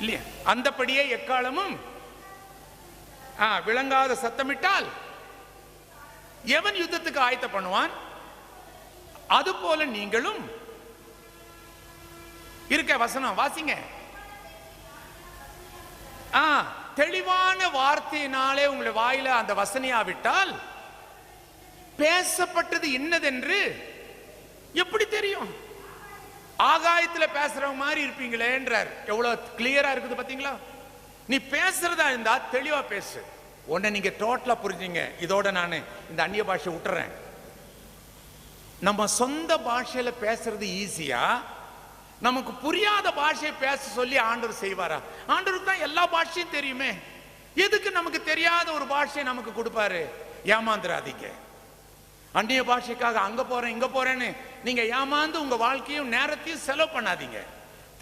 இல்லையா? அந்தபடியே எக்காலமும் விளங்காத சத்தமிட்டால் எவன் யுத்தத்துக்கு ஆயத்த பண்ணுவான்? அது போல நீங்களும் இருக்க வசனம் வாசிங்க. ஆ தெளிவான வார்த்தையினாலே உங்களை வாயில அந்த வசனையாவிட்டால் பேசப்பட்டது என்னதென்று எப்படி தெரியும்? ஆகாயத்தில் பேசுறவங்க மாதிரி இருப்பீங்களேன்றார். எவ்வளோ கிளியரா இருக்குது பாத்தீங்களா? நீ பேசுறதா இருந்தா தெளிவா பேசு. உன்னை நீங்க டோட்டலா புரிஞ்சுங்க. இதோட நான் இந்த அந்நிய பாஷை விட்டுறேன். நம்ம சொந்த பாஷையில பேசுறது ஈஸியா நமக்கு புரியாத பாஷையை பேச சொல்லி ஆண்டவர் செய்வாரா? ஆண்டவருக்கு தான் எல்லா பாஷையும் தெரியுமே. எதுக்கு நமக்கு தெரியாத ஒரு பாஷையை நமக்கு கொடுப்பாரு? ஏமாந்துடாதீங்க அந்நிய பாஷைக்காக அங்க போறேன் இங்க போறேன்னு நீங்க ஏமாந்து உங்க வாழ்க்கையும் நேரத்தையும் செலவு பண்ணாதீங்க.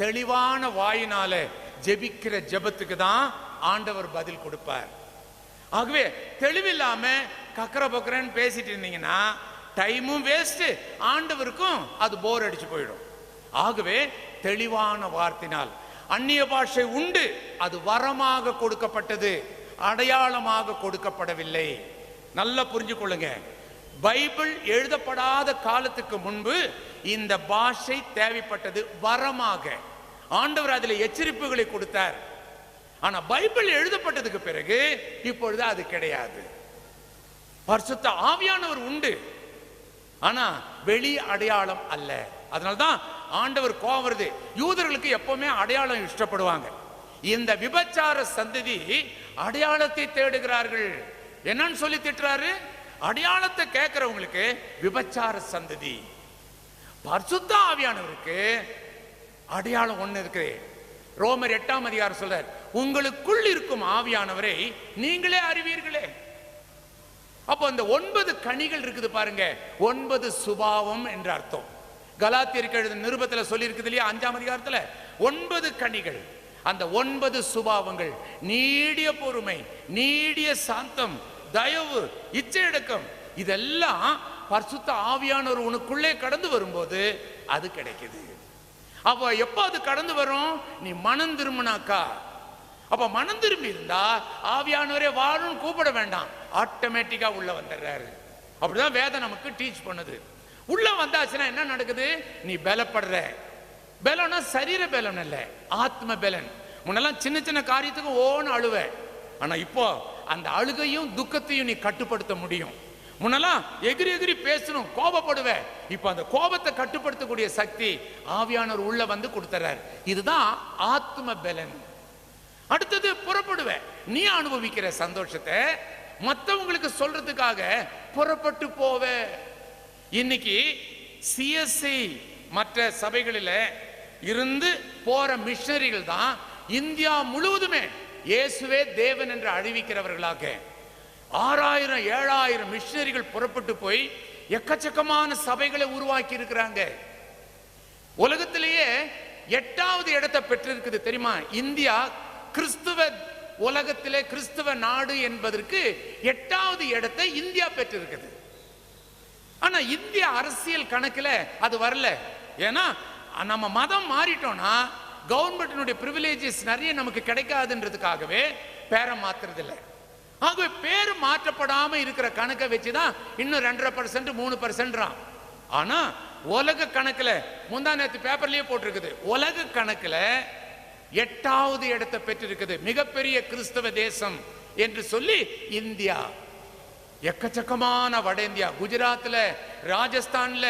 தெளிவான வாயினால ஜெபிக்கிற ஜெபத்துக்கு தான் ஆண்டவர் பதில் கொடுப்பார். ஆகவே தெளிவில்லாம கக்கர பக்கரன்னு பேசிட்டு இருந்தீங்கன்னா டைமும் வேஸ்ட் ஆண்டவருக்கும் அது போர் அடிச்சு போயிடும். ஆகவே தெளிவான வார்த்தினால் அந்நிய பாஷை உண்டு அது வரமாக கொடுக்கப்பட்டது அடையாளமாக கொடுக்கப்படவில்லை. நல்லா புரிஞ்சு கொள்ளுங்க பைபிள் எழுதப்படாத காலத்துக்கு முன்பு இந்த பாஷை தேவைப்பட்டது வரமாக. ஆண்டவர் அதில் எச்சரிப்புகளை கொடுத்தார். ஆனா பைபிள் எழுதப்பட்டதுக்கு பிறகு இப்பொழுது அது கிடையாது. பரிசுத்த ஆவியானவர் உண்டு. ஆனா வெளி அடையாளம் அல்ல. அதனால்தான் ஆண்டவர் கோவம் வருது. யூதர்களுக்கு எப்பவுமே அடையாளம் இஷ்டப்படுவாங்க. இந்த விபச்சார சந்ததி அடையாளத்தை தேடுகிறார்கள். என்னன்னு சொல்லி திட்டுறாரு? அடையாளத்தை கேட்கிறவங்களுக்கு விபச்சார சந்ததி. பரிசுத்த ஆவியானவருக்கு அடையாளம் ஒண்ணு இருக்கு. ரோமர் எட்டாம் அதிகாரம் சொல்றார் உங்களுக்குள் இருக்கும் ஆவியானவரை நீங்களே அறிவீர்களே. அப்போ இந்த ஒன்பது கனிகள் இருக்குது பாருங்க. ஒன்பது சுபாவம் என்ற அர்த்தம். கலாத்தியருக்கு எழுத நிருபத்தில் சொல்லியிருக்குது இல்லையா அஞ்சாம் அதிகாரத்துல? ஒன்பது கனிகள். அந்த ஒன்பது சுபாவங்கள் நீடிய பொறுமை நீடிய சாந்தம் தயவு இச்சையடக்கம் இதெல்லாம் பரிசுத்த ஆவியானவர் உனக்குள்ளே கடந்து வரும்போது அது கிடைக்குது. அப்போ எப்போ அது கடந்து வரும்? நீ மனம் திரும்பினாக்கா. அப்ப மனம் திரும்பி இருந்தா ஆவியானவரே வாழும் கூப்பிட வேண்டாம். ஆட்டோமேட்டிக்கா உள்ள வந்துடுறாரு. அப்படிதான் வேதம் நமக்கு டீச் பண்ணுது. உள்ள வந்தாச்சுன்னா என்ன நடக்குது? நீ பலப்படுற. பலம்னா சரீர பலம் இல்லை ஆத்ம பலன். முன்னெல்லாம் சின்ன சின்ன காரியத்துக்கு ஓன்னு அழுவ. ஆனா இப்போ அந்த அழுகையும் துக்கத்தையும் நீ கட்டுப்படுத்த முடியும். முன்னெல்லாம் எகிரி எகிரி பேசணும் கோபப்படுவேன் இப்போ அந்த கோபத்தை கட்டுப்படுத்தக்கூடிய சக்தி ஆவியானவர் உள்ள வந்து கொடுத்துறாரு. இதுதான் ஆத்ம பலன். அடுத்தது புறப்படுவ. நீ அனுபவிக்கிற சந்தோஷத்தை மற்றவங்களுக்கு சொல்றதுக்காக புறப்பட்டு போவ. இன்னைக்கு சிஎஸ்சி மற்ற சபைகளில் இருந்து போற மிஷனரிகள் தான் இந்தியா முழுவதுமே இயேசுவே தேவன் என்று அறிவிக்கிறவர்களாக ஆறாயிரம் ஏழாயிரம் மிஷினரிகள் புறப்பட்டு போய் எக்கச்சக்கமான சபைகளை உருவாக்கி இருக்கிறாங்க. உலகத்திலேயே எட்டாவது இடத்தை பெற்றிருக்குது தெரியுமா? இந்தியா கிறிஸ்துவ உலகத்திலே கிறிஸ்துவ நாடு என்பதற்கு எட்டாவது இடத்தை இந்தியா பெற்றிருக்குது. ஆனா இந்திய அரசியல் கணக்கில் அது வரல. ஏன்னா நம்ம மதம் மாறிட்டோம்னா கவர்மெண்டினுடைய பிரிவிலேஜஸ் நிறைய நமக்கு கிடைக்காதுன்றதுக்காகவே பேரை மாத்துறது இல்லை ஆகவே பேர் மாற்றப்படாம இருக்கிற கணக்கை வச்சு தான் இன்னும் ரெண்டரை பர்சன்ட் மூணு பர்சன்ட்றான் ஆனா உலக கணக்கில் முந்தா நேற்று பேப்பர்லயே போட்டிருக்குது. உலக கணக்கில் எட்டாவது இடத்தை பெற்றிருக்குது. மிகப்பெரிய கிறிஸ்தவ தேசம் என்று சொல்லி இந்தியா. எக்கச்சக்கமான வட இந்தியா. குஜராத்தில் ராஜஸ்தான்ல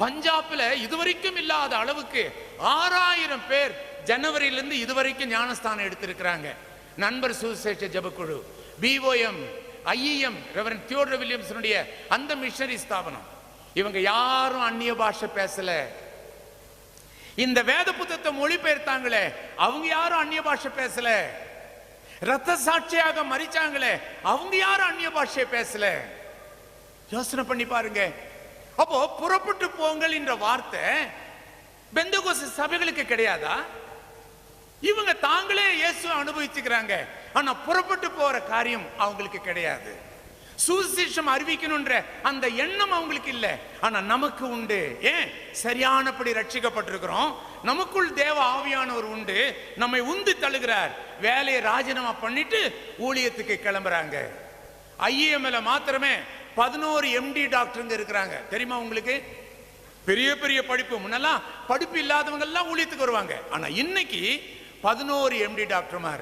பஞ்சாப்ல இதுவரைக்கும் இல்லாத அளவுக்கு ஆறாயிரம் பேர் ஜனவரியிலிருந்து இதுவரைக்கும் ஞானஸ்தானம் எடுத்திருக்கிறாங்க. நண்பர் சுசேஷ ஜபக்குழு பிஓஎம் ஐஇஎம் ரெவரன் தியோடர் வில்லியம்ஸனுடைய அந்த மிஷனரி ஸ்தாபனம். இவங்க யாரும் அந்நிய பாஷை பேசல. இந்த வேத புத்தகத்தை மொழிபெயர்த்தாங்களே அவங்க யாரும் அந்நிய பாஷை பேசல. ரத்த சாட்சியாக மறிச்சாங்களே அவங்க யாரும் அந்நிய பாஷையை பேசல. யோசனை பண்ணி பாருங்க அப்போ புறப்பட்டு போங்கள் என்ற வார்த்தை பெந்தகோச சபைகளுக்கு கிடையாதா? இவங்க தாங்களே இயேசு அனுபவிச்சுக்கிறாங்க. ஆனா புறப்பட்டு போற காரியம் அவங்களுக்கு கிடையாது. சுவிசேஷம் அறிவிக்கணும்ன்ற அந்த எண்ணம் அவங்களுக்கு இல்லை. ஆனா நமக்கு உண்டு. ஏன்? சரியானபடி ரட்சிக்கப்பட்டிருக்கிறோம். நமக்குள் தேவ ஆவியானவர் உண்டு. நம்மை உந்து தழுகிறார். வேலையை ராஜினாமா பண்ணிட்டு ஊழியத்துக்கு கிளம்புறாங்க. ஐஏஎம்ல மாத்திரமே பதினோரு எம்டி டாக்டருங்க இருக்கிறாங்க. தெரியுமா உங்களுக்கு? பெரிய பெரிய படிப்பு. முன்னெல்லாம் படிப்பு இல்லாதவங்க எல்லாம் ஊழியத்துக்கு வருவாங்க. ஆனா இன்னைக்கு பதினோரு எம்டி டாக்டர்மார்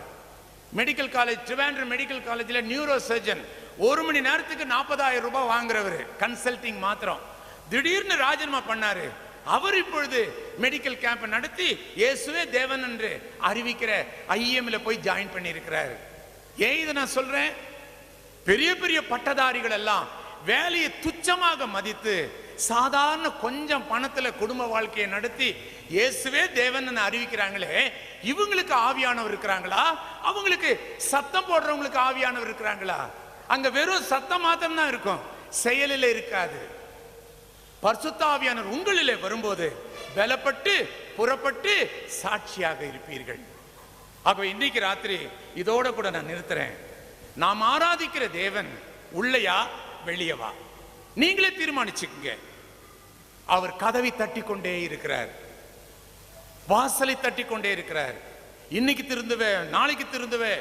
மெடிக்கல் காலேஜ் ட்ரிவாண்ட்ரம் மெடிக்கல் காலேஜில் நியூரோ சர்ஜன் ஒரு மணி நேரத்துக்கு நாற்பதாயிரம் ரூபாய் வாங்குறவர். கன்சல்டிங் மாத்திரம். திடீர்னு ராஜினாமா பண்ணாரு. அவர் இப்பொழுது மெடிக்கல் கேம்ப் நடத்தி இயேசுவே தேவன் என்று அறிவிக்கிற ஐஎம்ல போய் ஜாயின் பண்ணியிருக்கிறார். ஏன் இதை நான் சொல்றேன்? பெரிய பெரிய பட்டதாரிகள் எல்லாம் வேலையை துச்சமாக மதித்து சாதாரண கொஞ்சம் பணத்துல குடும்ப வாழ்க்கையை நடத்தி இயேசுவே தேவன் அறிவிக்கிறாங்களே இவங்களுக்கு ஆவியானவர் இருக்கிறாங்களா? அவங்களுக்கு சத்தம் போடுறவங்களுக்கு ஆவியானவர் இருக்கிறாங்களா? அங்க வெறும் சத்தம் மாத்திரம் தான் இருக்கும் செயலில் இருக்காது. பரிசுத்த ஆவியானவர் உங்களிலே வரும்போது பலப்பட்டு புறப்பட்டு சாட்சியாக இருப்பீர்கள். ஆகவே இன்னைக்கு ராத்திரி இதோட கூட நான் நிறுத்துறேன். நாம் ஆராதிக்கிற தேவன் உள்ளையா? வெளியவா நீங்களே தீர்மானிச்சுக்குங்க. அவர் கதவை தட்டி கொண்டே இருக்கிறார். வாசலை தட்டி கொண்டே இருக்கிறார். இன்னைக்கு திருந்துவே நாளைக்கு திருந்துவே.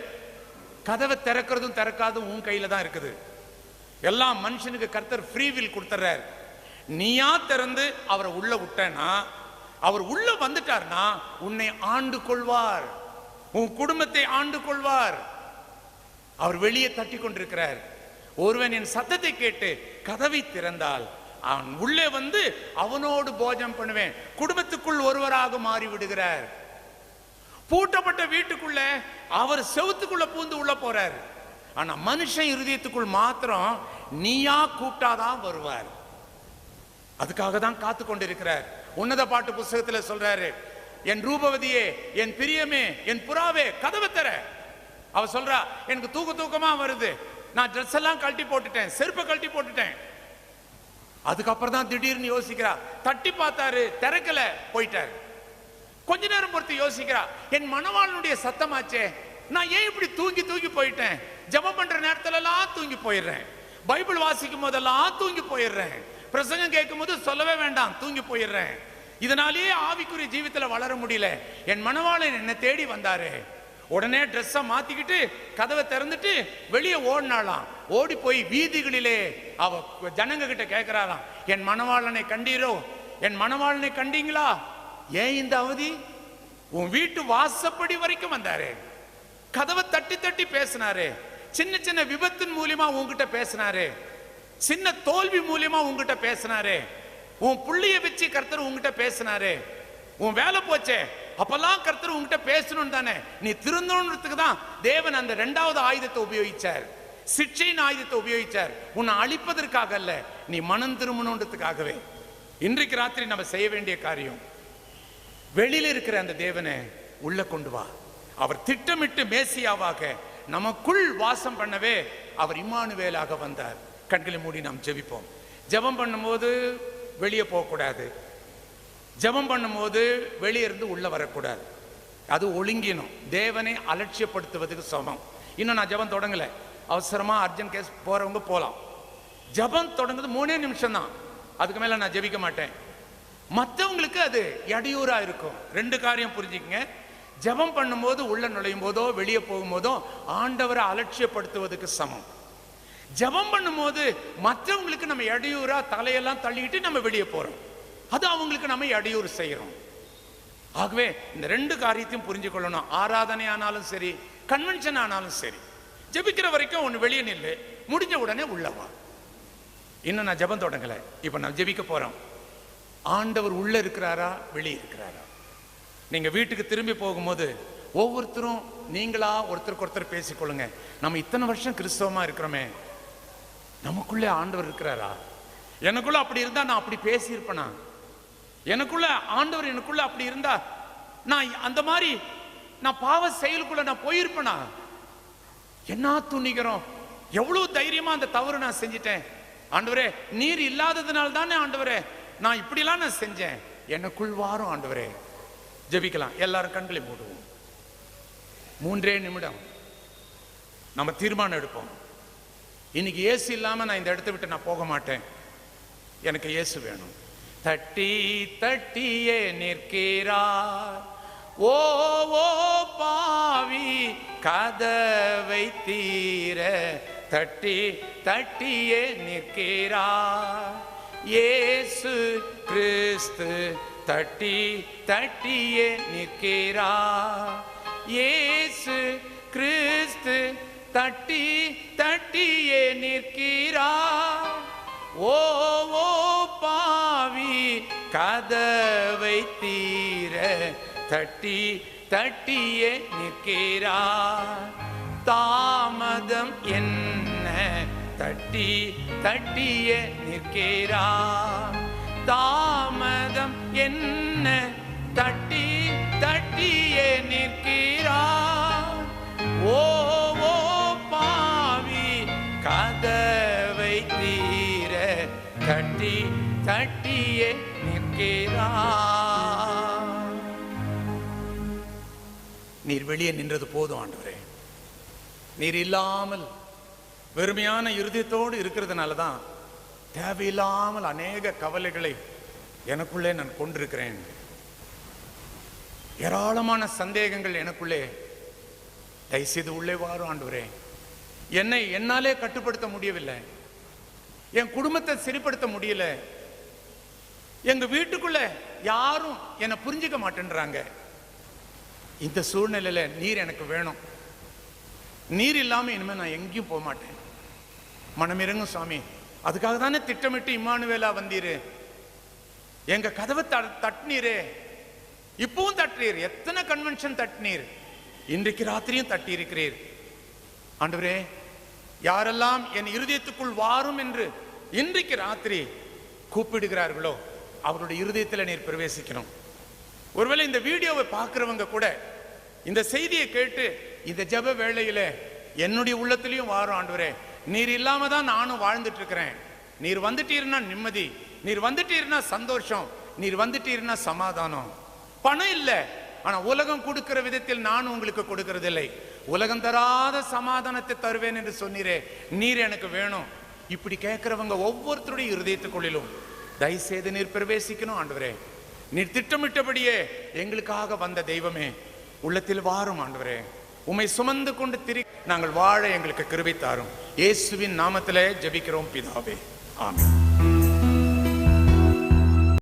கதவை திறக்கிறதும் திறக்காதும் உன் கையில தான் இருக்குது. எல்லாம் மனுஷனுக்கு கர்த்தர் ஃப்ரீ வில் கொடுத்துறார். நீயா திறந்து அவரை உள்ள விட்டேன்னா அவர் உள்ள வந்துட்டார்னா உன்னை ஆண்டு கொள்வார். உன் குடும்பத்தை ஆண்டு கொள்வார். அவர் வெளியே தட்டி கொண்டிருக்கிறார் ஒருவன் என் சத்தத்தை கேட்டு கதவை திறந்தால் அவன் உள்ளே வந்து அவனோடு போஜம் பண்ணுவேன். குடும்பத்துக்குள் ஒருவராக மாறி விடுகிறார் பூட்டப்பட்ட வீட்டுக்குள்ள அவர் செவத்துக்குள்ள பூந்து உள்ள போறார். ஆனா மனுஷன் இருதயத்துக்குள் மாத்திரம் நீயா கூப்பிட்டாதான் வருவார். அதுக்காக தான் காத்து கொண்டிருக்கிறார். உன்னத பாட்டு புஸ்தகத்துல சொல்றாரு என் ரூபவதியே என் பிரியமே என் புறாவே கதவை தர அவ சொல்றா எனக்கு தூக்க தூக்கமா வருது. நான் ட்ரெஸ் எல்லாம் கழட்டி போட்டுட்டேன் செருப்பை கழட்டி போட்டுட்டேன். அதுக்கப்புறம் தான் திடீர்னு யோசிக்கிறா தட்டி பார்த்தாரு திறக்கல போயிட்டாரு. கொஞ்ச நேரம் பொறுத்து யோசிக்கிறா என் மனவாளனுடைய சத்தமாச்சே நான் ஏன் இப்படி தூங்கி தூங்கி போயிட்டேன்? ஜெபம் பண்ற நேரத்துலலாம் தூங்கி போயிடுறேன். பைபிள் வாசிக்கும் போதெல்லாம் தூங்கி போயிடுறேன். பிரசங்கம் கேட்கும் போது சொல்லவே வேண்டாம் தூங்கி போயிடுறேன். இதனாலேயே ஆவிக்குரிய ஜீவித்துல வளர முடியல. என் மணவாளன் என்னை தேடி வந்தாரு. உடனே ட்ரெஸ்ஸை மாத்திக்கிட்டு கதவை திறந்துட்டு வெளியே ஓடினாலாம் ஓடி போய் வீதிகளிலே அவ ஜனங்க கிட்ட கேட்கிறாராம் என் மணவாளனை கண்டீரோ? என் மணவாளனை கண்டீங்களா? ஏன் இந்த அவதி? உன் வீட்டு வாசப்படி வரைக்கும் வந்தாரு. கதவை தட்டி தட்டி பேசினாரு. சின்ன சின்ன விபத்தின் மூலியமா உங்ககிட்ட பேசினாரு. சின்ன தோல்வி மூலியமா உங்ககிட்ட பேசினாரு. உன் புள்ளிய வச்சு கர்த்தர் உங்ககிட்ட பேசினாரு. உன் வேலை போச்சே. அப்பெல்லாம் கர்த்தர் உன்கிட்ட பேசணும் தானே. நீ திருந்தணுன்றதுக்கு தான் தேவன் அந்த ரெண்டாவது ஆயுதத்தை உபயோகிச்சார். சிக்ஷையின் ஆயுதத்தை உபயோகிச்சார். உன்னை அழிப்பதற்காக அல்ல நீ மனம் திரும்பணுன்றதுக்காகவே. இன்றைக்கு ராத்திரி நம்ம செய்ய வேண்டிய காரியம் வெளியில இருக்கிற அந்த தேவனை உள்ள கொண்டு வா. அவர் திட்டமிட்டு மேசியாவாக நமக்குள் வாசம் பண்ணவே அவர் இம்மானுவேலாக வந்தார். கண்களை மூடி நாம் ஜெபிப்போம். ஜெபம் பண்ணும்போது வெளியே போகக்கூடாது. ஜெபம் பண்ணும்போது வெளியே இருந்து உள்ள வரக்கூடாது. அது ஒழுங்கினும். தேவனை அலட்சியப்படுத்துவதுக்கு சமம். இன்னும் நான் ஜெபம் தொடங்கல. அவசரமா அர்ஜென்ட் கேஸ் போறவங்க போலாம். ஜெபம் தொடங்குது மூணே நிமிஷம் தான் அதுக்கு மேல நான் ஜெபிக்க மாட்டேன். மற்றவங்களுக்கு அது இடையூறா இருக்கும். ரெண்டு காரியம் புரிஞ்சுக்கங்க. ஜெபம் பண்ணும்போது உள்ள நுழையும் போதோ வெளியே போகும்போதோ ஆண்டவரை அலட்சியப்படுத்துவதுக்கு சமம். ஜெபம் பண்ணும்போது மற்றவங்களுக்கு நம்ம இடையூறா தலையெல்லாம் தள்ளிக்கிட்டு நம்ம வெளியே போறோம். அது அவங்களுக்கு நம்ம இடையூறு செய்கிறோம் ஆகவே இந்த ரெண்டு காரியத்தையும் புரிஞ்சு கொள்ளணும் ஆராதனை ஆனாலும் சரி கன்வென்ஷன் ஆனாலும் சரி. ஜெபிக்கிற வரைக்கும் ஒன்று வெளியே நில்லு முடிஞ்ச உடனே உள்ளவா இன்னும் நான் ஜெபம் தொடங்கலை. இப்போ நான் ஜெபிக்க போகிறோம் ஆண்டவர் உள்ளே இருக்கிறாரா வெளியே இருக்கிறாரா? நீங்கள் வீட்டுக்கு திரும்பி போகும்போது ஒவ்வொருத்தரும் நீங்களா ஒருத்தருக்கு ஒருத்தர் பேசிக்கொள்ளுங்க. நம்ம இத்தனை வருஷம் கிறிஸ்தவமா இருக்கிறோமே. நமக்குள்ளே ஆண்டவர் இருக்கிறாரா? எனக்குள்ள அப்படி இருந்தால் நான் அப்படி பேசியிருப்பேனா? எனக்குள்ள ஆண்டவர் எனக்குள்ள அப்படி இருந்தா நான் அந்த மாதிரி நான் பாவ செயலுக்குள்ள நான் போயிருப்பேனா? என்ன துணிகிறோம் எவ்வளவு தைரியமா அந்த தவறு நான் செஞ்சிட்டேன். ஆண்டவரே நீர் இல்லாததுனால தானே ஆண்டவரே நான் இப்படிலாம் நான் செஞ்சேன். எனக்குள் வாரம் ஆண்டவரே. ஜெபிக்கலாம். எல்லாரும் கண்களை மூடுவோம். மூன்றே நிமிடம். நம்ம தீர்மானம் எடுப்போம். இன்னைக்கு ஏசு இல்லாம நான் இந்த இடத்த விட்டு நான் போக மாட்டேன். எனக்கு இயேசு வேணும். தட்டி தட்டியே நிற்கிறார். ஓ ஓ பாவி கதவை தீர தட்டி தட்டியே நிற்கிறார். இயேசு கிறிஸ்து தட்டி தட்டியே நிற்கிறார். இயேசு கிறிஸ்து தட்டி தட்டியே நிற்கிறார். ஓ ஓ கதவை தீர தட்டி தட்டியே நிற்கிறார் தாமதம் என்ன? தட்டி தட்டியே நிற்கிறார் தாமதம் என்ன? தட்டி தட்டியே நிற்கிறார் ஓ பாவி கதவை தீர தட்டி தட்டி நிற்கிறார் நீர் வெளியே நின்றது போதும் ஆண்டவரே. நீர் இல்லாமல் வெறுமையான இருதயத்தோடு இருக்கிறதுனால தான் தேவையில்லாமல் அநேக கவலைகளை எனக்குள்ளே நான் கொண்டிருக்கிறேன். ஏராளமான சந்தேகங்கள் எனக்குள்ளே. தயவுசெய்து உள்ளே வாரும் ஆண்டவரே. என்னை என்னாலே கட்டுப்படுத்த முடியவில்லை. என் குடும்பத்தை சரிப்படுத்த முடியல. எங்க வீட்டுக்குள்ள யாரும் என்னை புரிஞ்சுக்க மாட்டேன்றாங்க. இந்த சூழ்நிலையில நீர் எனக்கு வேணும். நீர் இல்லாம இனிமேல் நான் எங்கேயும் போக மாட்டேன். மனமிறங்கும் சுவாமி அதுக்காக தானே திட்டமிட்டு இம்மானுவேலா வந்தீரு. எங்க கதவை த- தட்டினீரே. இப்பவும் தட்டுறீர். எத்தனை கன்வென்ஷன் தட்டினீர். இன்றைக்கு ராத்திரியும் தட்டி இருக்கிறீர். ஆண்டவரே யாரெல்லாம் என் இருதயத்துக்குள் வாரும் என்று இன்றைக்கு ராத்திரி கூப்பிடுகிறார்களோ அவருடைய இருதயத்தில் நீர் பிரவேசிக்கணும். ஒருவேளை இந்த வீடியோவை பார்க்குறவங்க கூட இந்த செய்தியை கேட்டு இந்த ஜெப வேளையில் என்னுடைய உள்ளத்திலையும் வாரும் ஆண்டுவரே நீர் இல்லாம தான் நானும் வாழ்ந்துட்டு இருக்கிறேன் நீர் வந்துட்டீர்னா நிம்மதி நீர் வந்துட்டீர்னா சந்தோஷம் நீர் வந்துட்டீர்னா சமாதானம். பணம் இல்லை ஆனா உலகம் கொடுக்கிற விதத்தில் நான் உங்களுக்கு கொடுக்கறதில்லை. உலகம் தராத சமாதானத்தை தருவேன் என்று சொன்னீரே நீர் எனக்கு வேணும். இப்படி கேட்கிறவங்க ஒவ்வொருத்தருடைய இருதயத்துக்குள்ளிலும் தயவுசெய்து நீர் பிரவேசிக்கணும் ஆண்டவரே. நீர் திட்டமிட்டபடியே எங்களுக்காக வந்த தெய்வமே உள்ளத்தில் வாரும் ஆண்டவரே. உம்மை சுமந்து கொண்டு திரி நாங்கள் வாழ எங்களுக்கு கிருபை தாரும். இயேசுவின் நாமத்திலே ஜெபிக்கிறோம் பிதாவே. ஆமென்.